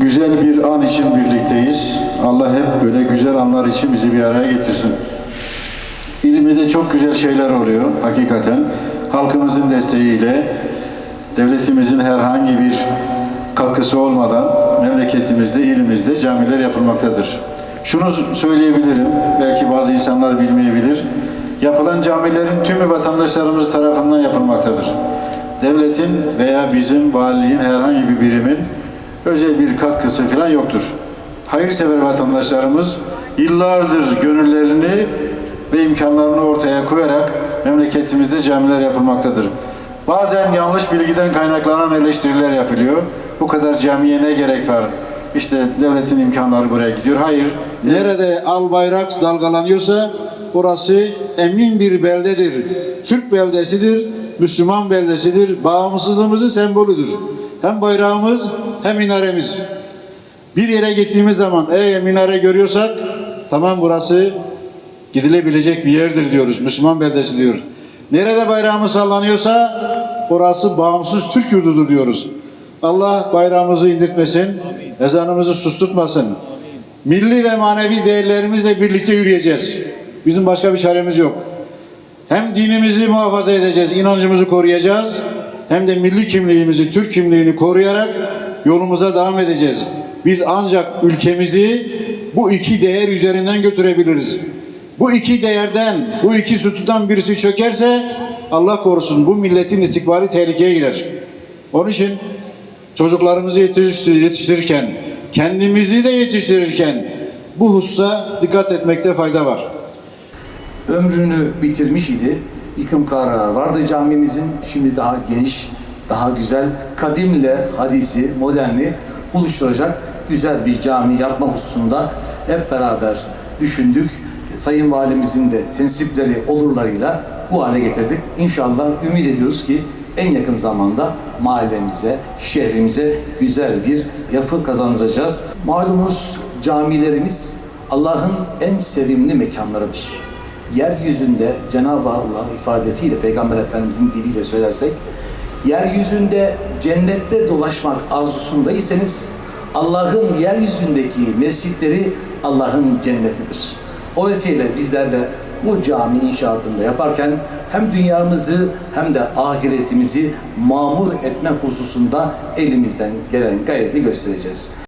Güzel bir an için birlikteyiz. Allah hep böyle güzel anlar için bizi bir araya getirsin. İlimizde çok güzel şeyler oluyor hakikaten. Halkımızın desteğiyle, devletimizin herhangi bir katkısı olmadan memleketimizde, ilimizde camiler yapılmaktadır. Şunu söyleyebilirim, belki bazı insanlar bilmeyebilir. Yapılan camilerin tümü vatandaşlarımız tarafından yapılmaktadır. Devletin veya bizim valiliğin herhangi bir birimin özel bir katkısı falan yoktur. Hayırsever vatandaşlarımız yıllardır gönüllerini ve imkanlarını ortaya koyarak memleketimizde camiler yapılmaktadır. Bazen yanlış bilgiden kaynaklanan eleştiriler yapılıyor. Bu kadar camiye ne gerek var? İşte devletin imkanları buraya gidiyor. Hayır. Nerede al bayrak dalgalanıyorsa orası emin bir beldedir. Türk beldesidir, Müslüman beldesidir. Bağımsızlığımızın sembolüdür. Hem bayrağımız hem minaremiz. Bir yere gittiğimiz zaman eğer minare görüyorsak tamam burası gidilebilecek bir yerdir diyoruz. Müslüman beldesi diyor. Nerede bayrağımız sallanıyorsa orası bağımsız Türk yurdudur diyoruz. Allah bayrağımızı indirtmesin, ezanımızı susturtmasın. Milli ve manevi değerlerimizle birlikte yürüyeceğiz. Bizim başka bir çaremiz yok. Hem dinimizi muhafaza edeceğiz, inancımızı koruyacağız. Hem de milli kimliğimizi, Türk kimliğini koruyarak yolumuza devam edeceğiz. Biz ancak ülkemizi bu iki değer üzerinden götürebiliriz. Bu iki değerden, bu iki sütundan birisi çökerse Allah korusun bu milletin istikbali tehlikeye girer. Onun için çocuklarımızı yetiştir- yetiştirirken, kendimizi de yetiştirirken bu hususa dikkat etmekte fayda var. ömrünü bitirmiş idi. Yıkım kararı vardı camimizin. Şimdi daha geniş, daha güzel, kadimle hadisi, moderni buluşturacak güzel bir cami yapma hususunda hep beraber düşündük. Sayın Valimizin de tensipleri olurlarıyla bu hale getirdik. İnşallah ümit ediyoruz ki en yakın zamanda mahallemize, şehrimize güzel bir yapı kazandıracağız. Malumunuz camilerimiz Allah'ın en sevimli mekanlarıdır yeryüzünde Cenab-ı Allah ifadesiyle Peygamber Efendimizin diliyle söylersek yeryüzünde cennette dolaşmak arzusundaysanız Allah'ın yeryüzündeki mescitleri Allah'ın cennetidir. O vesileyle bizler de bu cami inşaatında yaparken hem dünyamızı hem de ahiretimizi mamur etme hususunda elimizden gelen gayreti göstereceğiz.